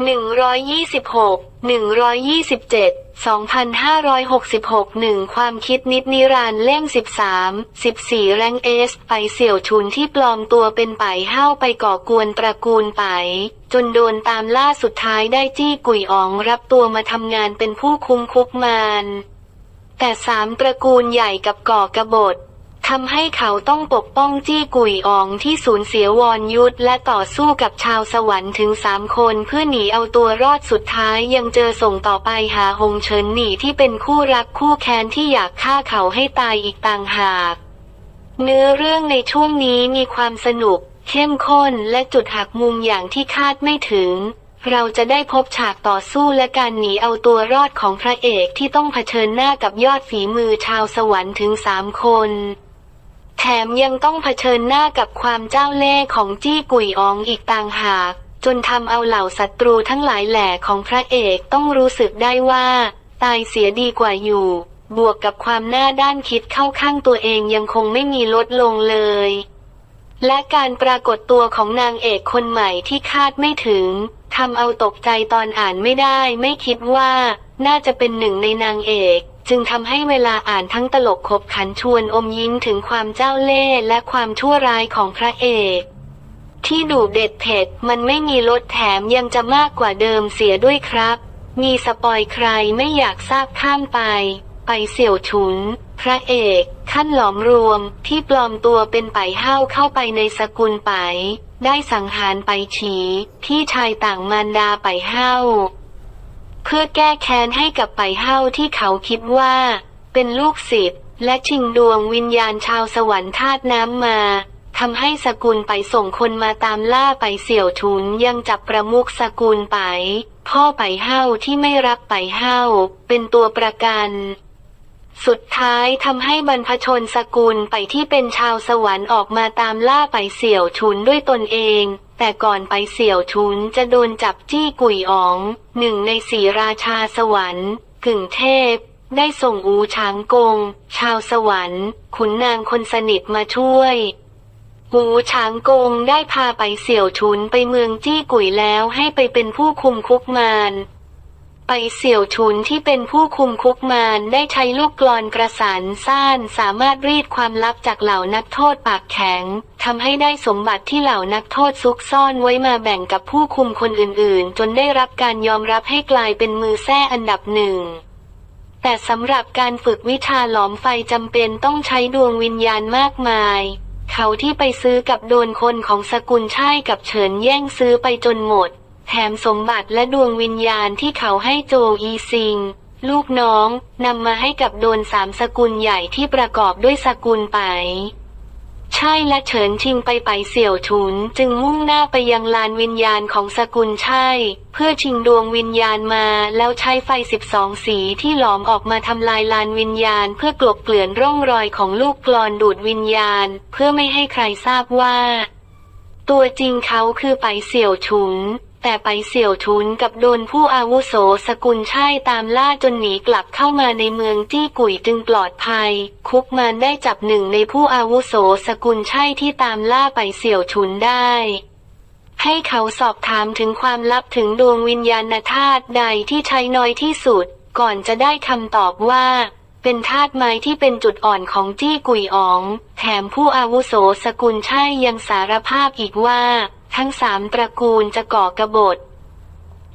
126 127 2566 1 ความคิดนิดนิรันดร์เล่ม 13 14 แรงเอส ไปเสี่ยวชุนที่ปลอมตัวเป็นไปห้าวไปก่อกวนตระกูลไป จนโดนตามล่าสุดท้ายได้จี้กุยอ๋องรับตัวมาทำงานเป็นผู้คุมคุกมารแต่สามตระกูลใหญ่กับก่อกระบฏ ทำให้เขาต้องปกป้องจี้กุยอองที่สูญเสียวรยุทธและต่อสู้กับชาวสวรรค์ถึงสามคนเพื่อหนีเอาตัวรอดสุดท้ายยังเจอส่งต่อไปหาหงเฉินหนีที่เป็นคู่รักคู่แค้นที่อยากฆ่าเขาให้ตายอีกต่างหาก เนื้อเรื่องในช่วงนี้มีความสนุก เข้มข้นและจุดหักมุมอย่างที่คาดไม่ถึง เราจะได้พบฉากต่อสู้และการหนีเอาตัวรอดของพระเอกที่ต้องเผชิญหน้ากับยอดฝีมือชาวสวรรค์ถึงสามคน แถมยังต้องเผชิญหน้ากับความเจ้าเล่ห์ของจี้กุยอองอีกต่างหาก จนทำเอาเหล่าศัตรูทั้งหลายแหล่ของพระเอกต้องรู้สึกได้ว่า ตายเสียดีกว่าอยู่ บวกกับความหน้าด้านคิดเข้าข้างตัวเองยังคงไม่มีลดลงเลย และการปรากฏตัวของนางเอกคนใหม่ที่คาดไม่ถึงทำเอาตกใจตอนอ่านไม่ได้ไม่คิดว่า น่าจะเป็นหนึ่งในนางเอก จึงทำให้เวลาอ่านทั้งตลกขบขันชวนอมยิ้มถึงความเจ้าเล่ห์และความชั่วร้ายของพระเอก ที่ดุเด็ดเผ็ดมันไม่มีลดแถมยังจะมากกว่าเดิมเสียด้วยครับ มีสปอยใครไม่อยากทราบข้ามไป ไปเสี่ยวฉุน พระเอกขั้นหลอมรวมที่ปลอมตัวเป็นไปห้าวเข้าไปในสกุลไป ได้สังหารไปฉีที่ชายต่างมารดาไปห้าว เพื่อแก้แค้นให้กับไปเฮ้าที่เขาคิดว่า เป็นลูกศิษย์และชิงดวงวิญญาณชาวสวรรค์ธาตุน้ำมาทำให้สกุลไปส่งคนมาตามล่าไปเสี่ยวทุนยังจับประมุขสกุลไป พ่อไปเฮ้าที่ไม่รักไปเฮ้าเป็นตัวประกัน สุดท้ายทำให้บรรพชนสกุลไปที่เป็นชาวสวรรค์ออกมาตามล่าไปเสี่ยวชุนด้วยตนเอง แต่ก่อนไปเสี่ยวชุนจะโดนจับจี้กุยอ๋องหนึ่งในสีราชาสวรรค์ กึ่งเทพ ได้ส่งอูช้างกง ชาวสวรรค์ ขุนนางคนสนิทมาช่วยหูช้างกงได้พาไปเสี่ยวชุนไปเมืองจี้กุยแล้วให้ไปเป็นผู้คุมคุกมาน ไปเสี่ยวชุนที่เป็นผู้คุมคุกมารได้ใช้ลูกกลอนกระสานซ่านสามารถรีดความลับจากเหล่านักโทษปากแข็งทำให้ได้สมบัติที่เหล่านักโทษซุกซ่อนไว้มาแบ่งกับผู้คุมคนอื่นๆ จนได้รับการยอมรับให้กลายเป็นมือแท้อันดับหนึ่งแต่สำหรับการฝึกวิชาหลอมไฟจำเป็นต้องใช้ดวงวิญญาณมากมาย เขาที่ไปซื้อกับโดนคนของสกุลช่ายกับเฉินแย่งซื้อไปจนหมด แถมสมบัติและดวงวิญญาณที่เขาให้โจอีซิง ลูกน้องนำมาให้กับโดนสามสกุลใหญ่ที่ประกอบด้วยสกุลไปใช่และเฉินชิงไปไปเสี่ยวฉุน จึงมุ่งหน้าไปยังลานวิญญาณของสกุลใช่ เพื่อชิงดวงวิญญาณมาแล้วใช้ไฟสิบสองสีที่หลอมออกมาทำลายลานวิญญาณ เพื่อกลบเกลื่อนร่องรอยของลูกกลอนดูดวิญญาณ เพื่อไม่ให้ใครทราบว่า ตัวจริงเขาคือไปเสี่ยวฉุน แต่ไปเสี่ยวฉุนกับโดนผู้อาวุโสสกุลช่ายตามล่าจนหนีกลับเข้ามาในเมืองจี้กุยจึงปลอดภัย คุกมารได้จับหนึ่งในผู้อาวุโสสกุลช่ายที่ตามล่าไปเสี่ยวฉุนได้ ให้เขาสอบถามถึงความลับถึงดวงวิญญาณธาตุใดที่ใช้น้อยที่สุด ก่อนจะได้คำตอบว่าเป็นธาตุไม้ที่เป็นจุดอ่อนของจี้กุยอ๋อง แถมผู้อาวุโสสกุลช่ายยังสารภาพอีกว่า ทั้งสามตระกูลจะก่อกระบฏ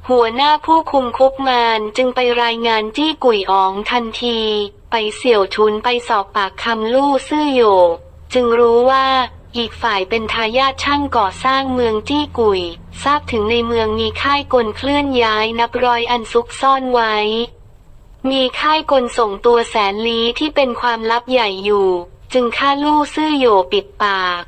หัวหน้าผู้คุมคุกมารจึงไปรายงานจี้กุยอ๋องทันที ไปเสี่ยวชุนไปสอบปากคำลู่ซื่อโยจึงรู้ว่าอีกฝ่ายเป็นทายาทช่างก่อสร้างเมืองจี้กุย ทราบถึงในเมืองมีค่ายกลเคลื่อนย้ายนับร้อยอันซุกซ่อนไว้ มีค่ายกลส่งตัวแสนลี้ที่เป็นความลับใหญ่อยู่ จึงฆ่าลู่ซื่อโยปิดปาก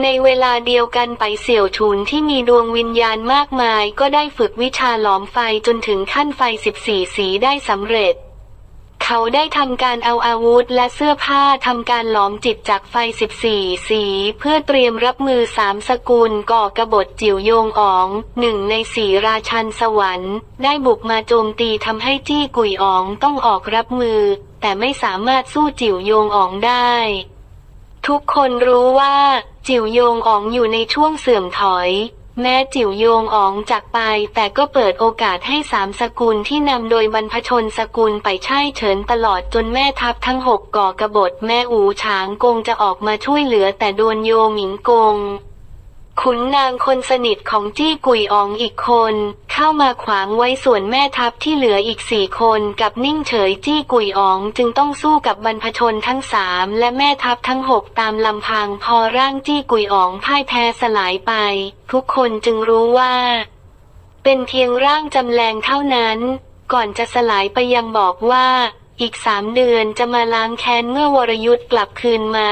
ในเวลาเดียวกันไปเสี่ยวฉุนที่มีดวงวิญญาณมากมาย ก็ได้ฝึกวิชาหลอมไฟจนถึงขั้นไฟ 14 สีได้สำเร็จ เขาได้ทำการเอาอาวุธและเสื้อผ้าทำการหลอมจิตจากไฟ 14 สี เพื่อเตรียมรับมือสามสกุลก่อกระบฏจิ๋วโยงอ๋องหนึ่งในสีราชันสวรรค์ ได้บุกมาโจมตีทำให้จี้กุยอ๋องต้องออกรับมือ แต่ไม่สามารถสู้จิ๋วโยงอ๋องได้ ทุกคนรู้ว่าจิ๋วโยงอ๋องอยู่ในช่วงเสื่อมถอย แม้จิ๋วโยงอ๋องจากไป แต่ก็เปิดโอกาสให้สามสกุลที่นำโดยบรรพชนสกุลไปใช่เฉินตลอดจนแม่ทัพทั้งหกก่อกระบฏแม่อูฉางกงจะออกมาช่วยเหลือแต่โดนโยหมิงกง ขุนนางคนสนิทของจี้กุยอองอีกคน เข้ามาขวางไว้ส่วนแม่ทัพที่เหลืออีกสี่คนกับนิ่งเฉยจี้กุยอองจึงต้องสู้กับบรรพชนทั้งสามและแม่ทัพทั้งหกตามลำพังพอร่างจี้กุยอองพ่ายแพ้สลายไป ทุกคนจึงรู้ว่า เป็นเพียงร่างจำแรงเท่านั้น ก่อนจะสลายไปยังบอกว่า อีกสามเดือนจะมาล้างแค้นเมื่อวรยุทธ์กลับคืนมา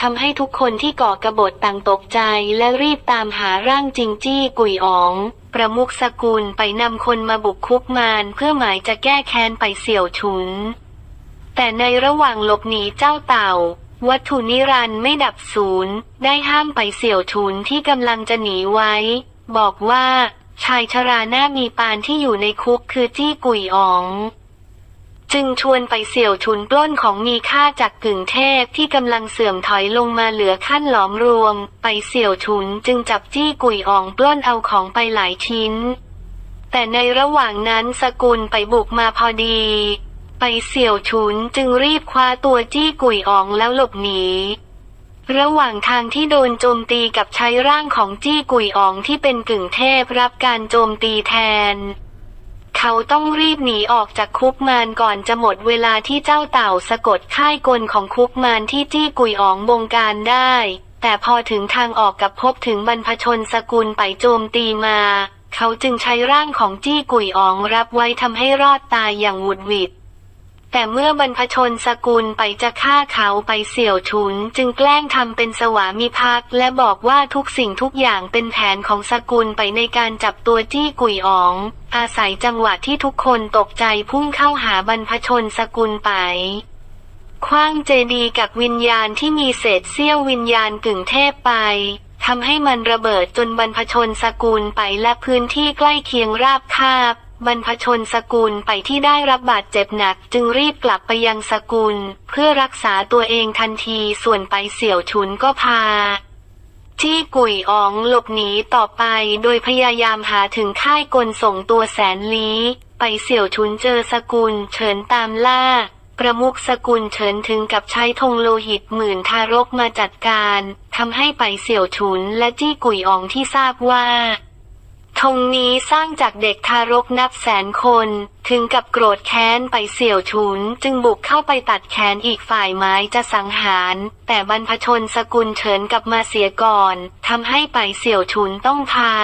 ทำให้ทุกคนที่ก่อกระบฏต่างตกใจและรีบตามหาร่างจิงจี้กุยอ๋อง ประมุขสกุลไปนำคนมาบุกคุกมารเพื่อหมายจะแก้แค้นไปเสี่ยวฉุน แต่ในระหว่างหลบหนีเจ้าเต่า วัตถุนิรันด์ไม่ดับศูนย์ ได้ห้ามไปเสี่ยวฉุนที่กำลังจะหนีไว้ บอกว่าชายชราหน้ามีปานที่อยู่ในคุกคือจี้กุยอ๋อง จึงชวนไปเสี่ยวฉุนปล้นของมีค่าจากกึ่งเทพที่กำลังเสื่อมถอยลงมาเหลือขั้นหลอมรวม ไปเสี่ยวฉุนจึงจับจี้กุยอ่องปล้นเอาของไปหลายชิ้น แต่ในระหว่างนั้นสกุลไปบุกมาพอดี ไปเสี่ยวฉุนจึงรีบคว้าตัวจี้กุยอ่องแล้วหลบหนีระหว่างทางที่โดนโจมตีกับใช้ร่างของจี้กุยอองที่เป็นกึ่งเทพรับการโจมตีแทน เขาต้องรีบหนีออกจากคุกมารก่อนจะหมดเวลาที่เจ้าเต่าสะกดค่ายกลของคุกมารที่จี้กุยอ๋องบงการได้ แต่พอถึงทางออกกับพบถึงบรรพชนสกุลไปโจมตีมา เขาจึงใช้ร่างของจี้กุยอ๋องรับไว้ทำให้รอดตายอย่างหวุดหวิด แต่เมื่อบรรพชนสกุลไปจะฆ่าเขาไปเสี่ยวฉุน จึงแกล้งทำเป็นสวามิภักดิ์และบอกว่าทุกสิ่งทุกอย่างเป็นแผนของสกุลไปในการจับตัวจี้กุยอ๋อง อาศัยจังหวะที่ทุกคนตกใจพุ่งเข้าหาบรรพชนสกุลไปคว้างเจดีกับวิญญาณที่มีเศษเสี้ยววิญญาณกึ่งเทพไปทำให้มันระเบิดจนบรรพชนสกุลไปและพื้นที่ใกล้เคียงราบคาบ บรรพชนสกุลไปที่ได้รับบาดเจ็บหนักจึงรีบกลับไปยังสกุล เพื่อรักษาตัวเองทันทีส่วนไปเสี่ยวฉุนก็พาจี้กุยอ๋องหลบหนีต่อไปโดยพยายามหาถึงค่ายกลส่งตัวแสนลี้ ไปเสี่ยวฉุนเจอสกุลเฉินตามล่า ประมุขสกุลเฉินถึงกับใช้ธงโลหิตหมื่นทารกมาจัดการทำให้ไปเสี่ยวฉุนและจี้กุยอ๋องที่ทราบว่า ธงนี้สร้างจากเด็กทารกนับแสนคน ถึงกับโกรธแค้นไปเสี่ยวฉุน จึงบุกเข้าไปตัดแขนอีกฝ่ายไม้จะสังหาร แต่บรรพชนสกุลเฉินกลับมาเสียก่อนทำให้ไปเสี่ยวฉุนต้องพา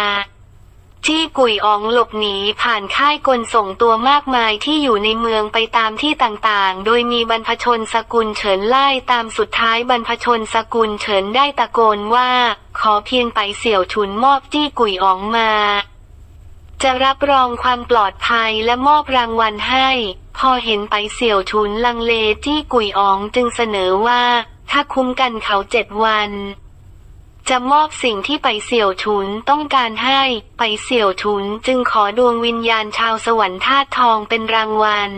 จี้กุยอองหลบหนีผ่านค่ายกลส่งตัวมากมายที่อยู่ในเมืองไปตามที่ต่างๆ โดยมีบรรพชนสกุลเฉินไล่ตามสุดท้ายบรรพชนสกุลเฉินได้ตะโกนว่า ขอเพียงไปเสี่ยวฉุนมอบจี้กุยอองมา จะรับรองความปลอดภัยและมอบรางวัลให้ พอเห็นไปเสี่ยวฉุนลังเลจี้กุยอองจึงเสนอว่า ถ้าคุ้มกันเขาเจ็ดวัน จะมอบสิ่งที่ไปเสี่ยวฉุนต้องการให้ ไปเสี่ยวฉุนจึงขอดวงวิญญาณชาวสวรรค์ธาตุทองเป็นรางวัล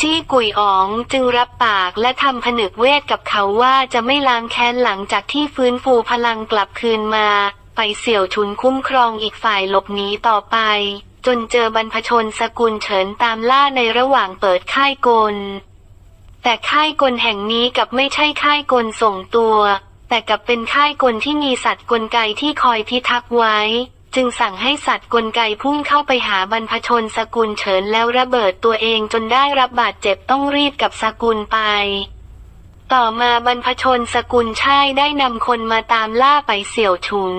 จี้กุยอ๋องจึงรับปากและทำผนึกเวทกับเขาว่าจะไม่ล้างแค้นหลังจากที่ฟื้นฟูพลังกลับคืนมา ไปเสี่ยวฉุนคุ้มครองอีกฝ่ายหลบหนีต่อไป จนเจอบรรพชนสกุลเฉินตามล่าในระหว่างเปิดค่ายกล แต่ค่ายกลแห่งนี้กับไม่ใช่ค่ายกลส่งตัว แต่กับเป็นค่ายกลที่มีสัตว์กลไกที่คอยพิทักษ์ไว้ จึงสั่งให้สัตว์กลไกพุ่งเข้าไปหาบรรพชนสกุลเฉินแล้วระเบิดตัวเองจนได้รับบาดเจ็บต้องรีบกับสกุลไปต่อมาบรรพชนสกุลช่ายได้นำคนมาตามล่าไปเสี่ยวฉุน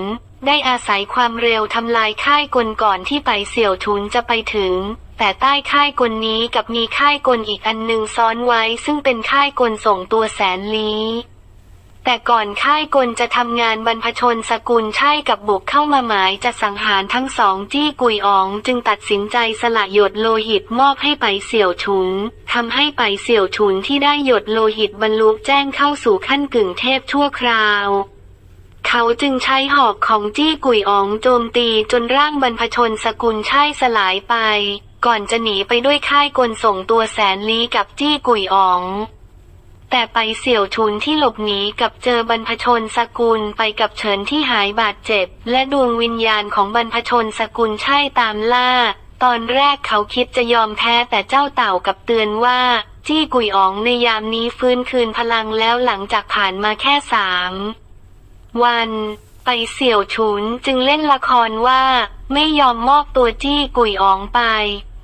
ได้อาศัยความเร็วทำลายค่ายกลก่อนที่ไปเสี่ยวฉุนจะไปถึง แต่ใต้ค่ายกลนี้กับมีค่ายกลอีกอันหนึ่งซ้อนไว้ ซึ่งเป็นค่ายกลส่งตัวแสนลี้ แต่ก่อนค่ายกลจะทำงานบรรพชนสกุลใช่กับบุกเข้ามาหมายจะสังหารทั้งสองจี้กุยอ๋องจึงตัดสินใจสละหยดโลหิตมอบให้ไปเสี่ยวฉุนทำให้ไปเสี่ยวฉุนที่ได้หยดโลหิตบรรลุแจ้งเข้าสู่ขั้นกึ่งเทพชั่วคราวเขาจึงใช้หอกของจี้กุยอ๋องโจมตีจนร่างบรรพชนสกุลช่ายสลายไป ก่อนจะหนีไปด้วยค่ายกลส่งตัวแสนลี้กับจี้กุยอ๋อง แต่ไปเสี่ยวชุนที่หลบหนีกับเจอบรรพชนสกุลไปกับเฉินที่หายบาดเจ็บ และดวงวิญญาณของบรรพชนสกุลใช่ตามล่า ตอนแรกเขาคิดจะยอมแพ้แต่เจ้าเต่ากับเตือนว่า จี้กุยอ๋องในยามนี้ฟื้นคืนพลังแล้วหลังจากผ่านมาแค่สามวันไปเสี่ยวฉุนจึงเล่นละครว่า ไม่ยอมมอบตัวจี้กุยอ๋องไป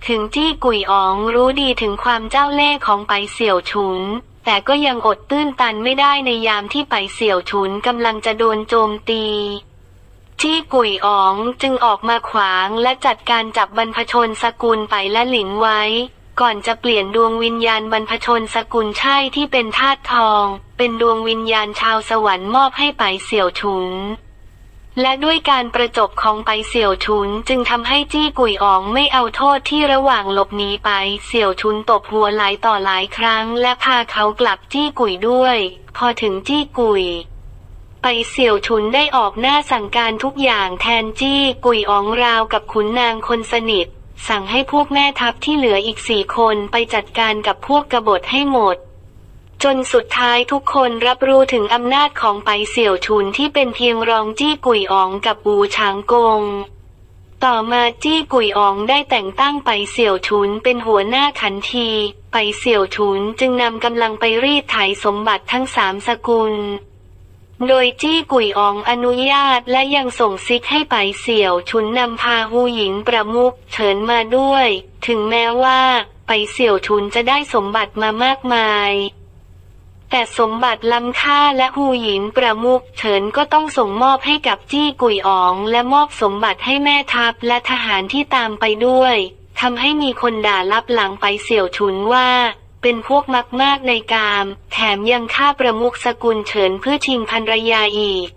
ถึงจี้กุยอ๋องรู้ดีถึงความเจ้าเล่ห์ของไปเสี่ยวฉุน แต่ก็ยังอดตื้นตันไม่ได้ในยามที่ไปเสี่ยวฉุนกำลังจะโดนโจมตีที่กุยอ๋องจึงออกมาขวางและจัดการจับบรรพชนสกุลไปและหลินไว้ ก่อนจะเปลี่ยนดวงวิญญาณบรรพชนสกุลใช่ที่เป็นธาตุทอง เป็นดวงวิญญาณชาวสวรรค์มอบให้ไปเสี่ยวฉุน และด้วยการประจบของไปเสี่ยวชุนจึงทำให้จี้กุยอ๋องไม่เอาโทษที่ระหว่างหลบหนีไปเสี่ยวชุนตบหัวหลายต่อหลายครั้ง และพาเขากลับจี้กุยด้วย พอถึงจี้กุยไปเสี่ยวชุนได้ออกหน้าสั่งการทุกอย่างแทนจี้กุยอ๋องราวกับขุนนางคนสนิท สั่งให้พวกแม่ทัพที่เหลืออีกสี่คนไปจัดการกับพวกกบฏให้หมด จนสุดท้ายทุกคนรับรู้ถึงอำนาจของไปเสี่ยวชุนที่เป็นเพียงรองจี้กุยอองกับบูชางกง ต่อมาจี้กุยอองได้แต่งตั้งไปเสี่ยวชุนเป็นหัวหน้าขันที ไปเสี่ยวชุนจึงนำกำลังไปรีดไถสมบัติทั้งสามสกุล โดยจี้กุยอองอนุญาตและยังส่งซิกให้ไปเสี่ยวชุนนำพาหูหญิงประมุขเฉินมาด้วย ถึงแม้ว่า ไปเสี่ยวชุนจะได้สมบัติมามากมาย แต่สมบัติล้ำค่าและหูหญิงประมุขเฉินก็ต้องส่งมอบให้กับจี้กุยอ๋อง และมอบสมบัติให้แม่ทัพและทหารที่ตามไปด้วยทำให้มีคนด่าลับหลังไปเสี่ยวชุนว่า เป็นพวกมักมากในกาม แถมยังฆ่าประมุขสกุลเฉินเพื่อชิงภรรยาอีก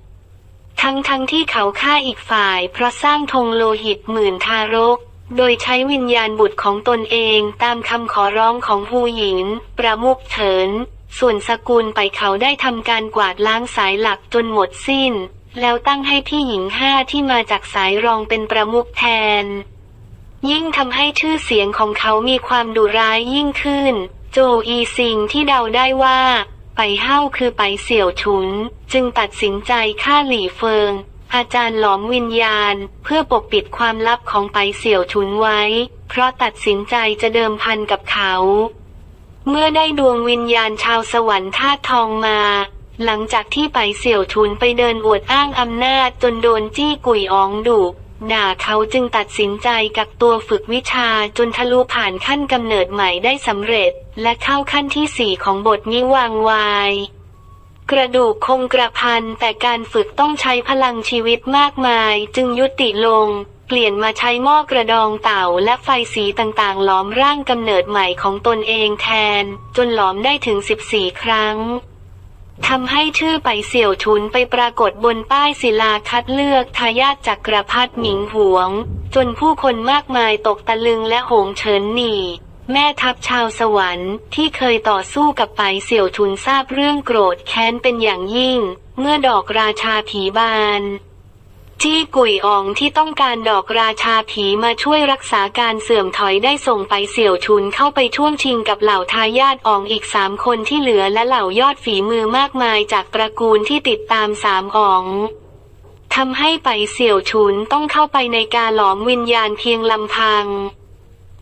ทั้งทั้งที่เขาฆ่าอีกฝ่าย เพราะสร้างธงโลหิตหมื่นทารก โดยใช้วิญญาณบุตรของตนเองตามคำขอร้องของฮูหญิงประมุขเฉิน ส่วนสกุลไปเขาได้ทำการกวาดล้างสายหลักจนหมดสิ้น แล้วตั้งให้พี่หญิงห้าที่มาจากสายรองเป็นประมุขแทน ยิ่งทำให้ชื่อเสียงของเขามีความดุร้ายยิ่งขึ้น โจอีซิงที่เดาได้ว่าไปเฮ้าคือไปเสี่ยวฉุน จึงตัดสินใจฆ่าหลี่เฟิง อาจารย์หลอมวิญญาณ เพื่อปกปิดความลับของไปเสี่ยวฉุนไว้ เพราะตัดสินใจจะเดิมพันกับเขา เมื่อได้ดวงวิญญาณชาวสวรรค์ธาตุทองมา หลังจากที่ไปเสี่ยวชุนไปเดินอวดอ้างอำนาจจนโดนจี้กุยอองดุด่าเขาจึงตัดสินใจกักตัวฝึกวิชาจนทะลุผ่านขั้นกำเนิดใหม่ได้สำเร็จ และเข้าขั้นที่สี่ของบทนิวางวาย กระดูกคงกระพันแต่การฝึกต้องใช้พลังชีวิตมากมายจึงยุติลง เปลี่ยนมาใช้หม้อกระดองเต่าและไฟสีต่างๆหลอมร่างกำเนิดใหม่ของตนเองแทน จนหลอมได้ถึง 14 ครั้งทำให้ชื่อไปเสี่ยวชุนไปปรากฏบนป้ายศิลาคัดเลือกทายาทจักรพรรดิหมิงหวง จนผู้คนมากมายตกตะลึงและโหงเฉินหนีแม่ทัพชาวสวรรค์ที่เคยต่อสู้กับไปเสี่ยวชุนทราบเรื่องโกรธแค้นเป็นอย่างยิ่ง เมื่อดอกราชาผีบาน จี้กุยอองที่ต้องการดอกราชาผีมาช่วยรักษาการเสื่อมถอยได้ส่งไปเสี่ยวชุนเข้าไปช่วงชิงกับเหล่าทายาทอองอีกสามคนที่เหลือและเหล่ายอดฝีมือมากมายจากตระกูลที่ติดตามสามอองทำให้ไปเสี่ยวชุนต้องเข้าไปในการหลอมวิญญาณเพียงลำพัง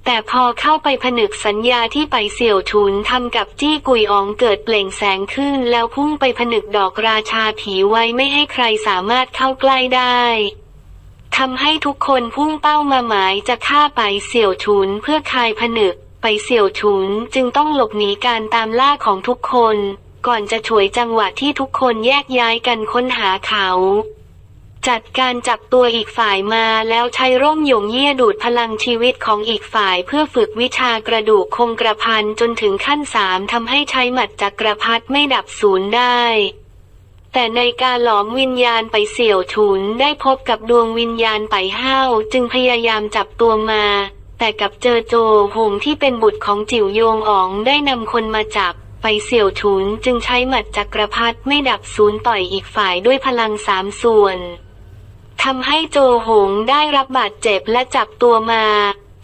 แต่พอเข้าไปผนึกสัญญาที่ไปเสี่ยวชุนทำกับจี้กุยอองเกิดเปล่งแสงขึ้นแล้วพุ่งไปผนึกดอกราชาผีไว้ไม่ให้ใครสามารถเข้าใกล้ได้ทำให้ทุกคนพุ่งเป้ามาหมายจะฆ่าไปเสี่ยวชุนเพื่อคลายผนึก ไปเสี่ยวชุนจึงต้องหลบหนีการตามล่าของทุกคน ก่อนจะฉวยจังหวะที่ทุกคนแยกย้ายกันค้นหาเขา จัดการจับตัวอีกฝ่ายมาแล้วใช้ร่มหยงเยี่ยดูดพลังชีวิตของอีกฝ่ายเพื่อฝึกวิชากระดูกคงกระพันจนถึงขั้นสามทำให้ใช้หมัดจักรพัดไม่ดับศูนย์ได้ แต่ในการหลอมวิญญาณไปเสี่ยวฉุนได้พบกับดวงวิญญาณไปห้าวจึงพยายามจับตัวมา แต่กับเจอโจหงที่เป็นบุตรของจิ๋วโยงอ๋องได้นำคนมาจับไปเสี่ยวฉุนจึงใช้หมัดจักรพัดไม่ดับศูนย์ต่อยอีกฝ่ายด้วยพลังสามส่วน ทำให้โจหงได้รับบาดเจ็บและจับตัวมา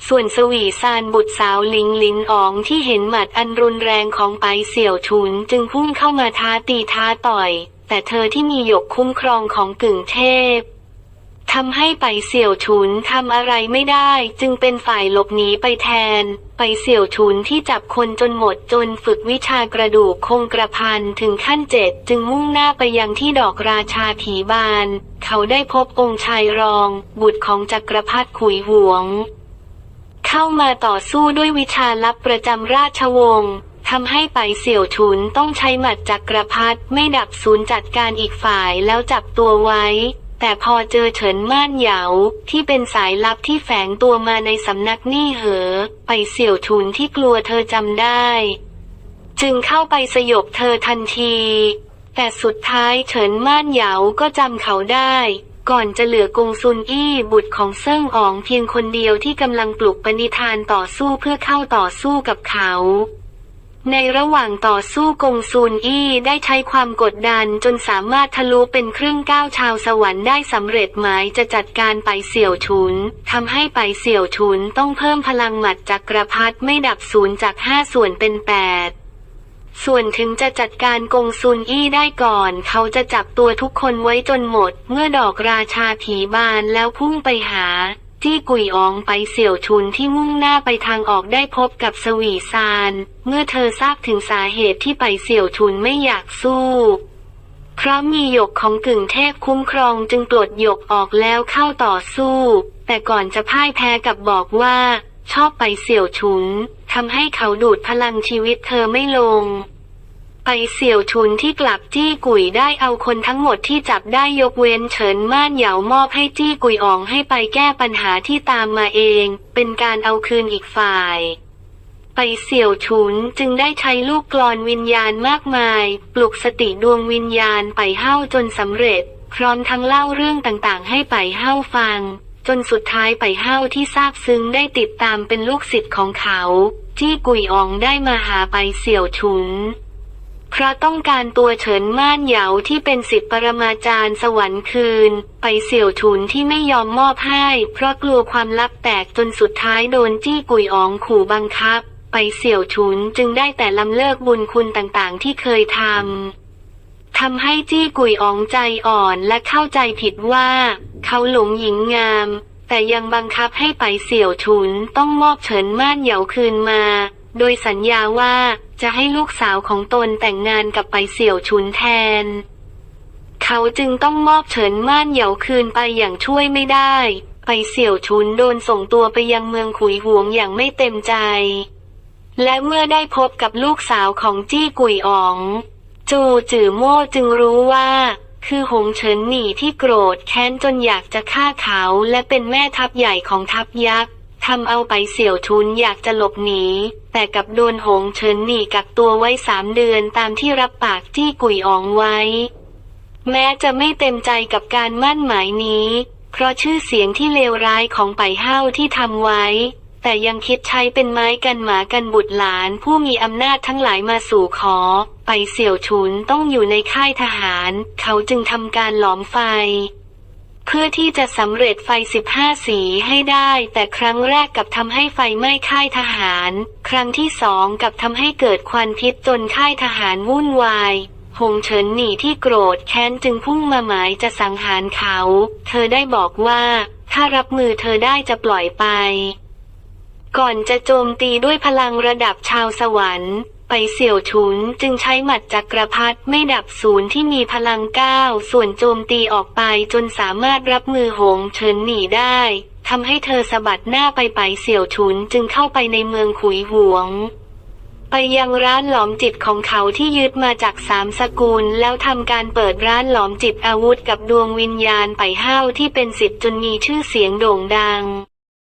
ส่วนสวีซานบุตรสาวลิงลินอองที่เห็นหมัดอันรุนแรงของไปเสี่ยวชุนจึงพุ่งเข้ามาท้าตีท้าต่อย แต่เธอที่มีหยกคุ้มครองของกึ่งเทพ ทำให้ไปเสี่ยวฉุนทำอะไรไม่ได้ จึงเป็นฝ่ายหลบหนีไปแทน ไปเสี่ยวฉุนที่จับคนจนหมดจนฝึกวิชากระดูกคงกระพันถึงขั้นเจ็ดจึงมุ่งหน้าไปยังที่ดอกราชาผีบาน เขาได้พบองค์ชายรอง บุตรของจักรพรรดิขุยหวง เข้ามาต่อสู้ด้วยวิชาลับประจำราชวงศ์ทำให้ไปเสี่ยวฉุนต้องใช้หมัดจักรพรรดิไม่ดับศูนย์จัดการอีกฝ่ายแล้วจับตัวไว้ แต่พอเจอเฉินม่านเหยาที่เป็นสายลับที่แฝงตัวมาในสำนักนี่เหอ ไปเสี่ยวฉุนที่กลัวเธอจำได้ จึงเข้าไปสยบเธอทันที แต่สุดท้ายเฉินม่านเหยาก็จำเขาได้ ก่อนจะเหลือกงซุนอี้บุตรของเซิ่งอ๋องเพียงคนเดียวที่กำลังปลุกปณิธานต่อสู้เพื่อเข้าต่อสู้กับเขา ในระหว่างต่อสู้กงซูนอี้ได้ใช้ความกดดันจนสามารถทะลุเป็นครึ่งก้าวชาวสวรรค์ได้สำเร็จหมายจะจัดการไปเสี่ยวฉุนทำให้ไปเสี่ยวฉุนต้องเพิ่มพลังหมัดจักรพรรดิไม่ดับศูนย์จากห้าส่วนเป็นแปดส่วนถึงจะจัดการกงซุนอี้ได้ก่อน เขาจะจับตัวทุกคนไว้จนหมด เมื่อดอกราชาผีบานแล้วพุ่งไปหา จี้กุยอองไปเสี่ยวชุนที่มุ่งหน้าไปทางออกได้พบกับสวีซาน เมื่อเธอทราบถึงสาเหตุที่ไปเสี่ยวชุนไม่อยากสู้เพราะมีหยกของกึ่งเทพคุ้มครองจึงปลดหยกออกแล้วเข้าต่อสู้ แต่ก่อนจะพ่ายแพ้กับบอกว่า ชอบไปเสี่ยวฉุนทำให้เขาดูดพลังชีวิตเธอไม่ลง ไปเสี่ยวชุนที่กลับจี้กุยได้เอาคนทั้งหมดที่จับได้ยกเว้นเฉินม่านเหยามอบให้จี้กุยอองให้ไปแก้ปัญหาที่ตามมาเอง เป็นการเอาคืนอีกฝ่าย ไปเสี่ยวฉุนจึงได้ใช้ลูกกลอนวิญญาณมากมาย ปลุกสติดวงวิญญาณไปเฮ้าจนสำเร็จ พร้อมทั้งเล่าเรื่องต่างๆ ให้ไปเฮ้าฟัง จนสุดท้ายไปเฮ้าที่ทราบซึ้งได้ติดตามเป็นลูกศิษย์ของเขา จี้กุยอองได้มาหาไปเสี่ยวฉุน เพราะต้องการตัวเฉินม่านเหยาที่เป็นสิทธิปรมาจารย์สวรรค์คืน ไปเสี่ยวฉุนที่ไม่ยอมมอบให้ เพราะกลัวความลับแตกจนสุดท้ายโดนจี้กุยอองขู่บังคับ ไปเสี่ยวฉุนจึงได้แต่ลำเลิกบุญคุณต่างๆ ที่เคยทำทำให้จี้กุยอองใจอ่อนและเข้าใจผิดว่า เขาหลงหญิงงาม แต่ยังบังคับให้ไปเสี่ยวฉุนต้องมอบเฉินม่านเหยาคืนมา โดยสัญญาว่าจะให้ลูกสาวของตนแต่งงานกับไปเสี่ยวฉุนแทน เขาจึงต้องมอบเฉินม่านเหยาคืนไปอย่างช่วยไม่ได้ ไปเสี่ยวชุนโดนส่งตัวไปยังเมืองขุยหวงอย่างไม่เต็มใจ และเมื่อได้พบกับลูกสาวของจี้กุยอ๋อง จูจือโม่จึงรู้ว่าคือหงเฉินหนีที่โกรธแค้นจนอยากจะฆ่าเขาและเป็นแม่ทัพใหญ่ของทัพยักษ์ ทำเอาไปเสี่ยวชุนอยากจะหลบหนี แต่กับโดนหงเฉินหนีกักตัวไว้สามเดือนตามที่รับปากจี้กุยอองไว้ แม้จะไม่เต็มใจกับการมั่นหมายนี้ เพราะชื่อเสียงที่เลวร้ายของไปเฮ้าวที่ทำไว้ แต่ยังคิดใช้เป็นไม้กันหมากันบุตรหลานผู้มีอำนาจทั้งหลายมาสู่ขอ ไปเสี่ยวฉุนต้องอยู่ในค่ายทหาร เขาจึงทำการหลอมไฟ พื่อที่จะสำเร็จไฟ 15 สีให้ได้แต่ครั้งแรกกับทำให้ไฟไหม้ค่ายทหาร ครั้งที่สองกับทำให้เกิดควันพิษจนค่ายทหารวุ่นวายหงเฉินหนีที่โกรธแค้นจึงพุ่งมาหมายจะสังหารเขา เธอได้บอกว่า ถ้ารับมือเธอได้จะปล่อยไป ก่อนจะโจมตีด้วยพลังระดับชาวสวรรค์ ไปเสี่ยวฉุนจึงใช้หมัดจักรพรรดิไม่ดับศูนย์ที่มีพลังเก้าส่วนโจมตีออกไปจนสามารถรับมือหงเฉินหนีได้ทำให้เธอสะบัดหน้าไปไปเสี่ยวฉุนจึงเข้าไปในเมืองขุยหวง ไปยังร้านหลอมจิตของเขาที่ยึดมาจากสามสกุล แล้วทำการเปิดร้านหลอมจิตอาวุธกับดวงวิญญาณไปห้าวที่เป็นสิทธิ์จนมีชื่อเสียงโด่งดัง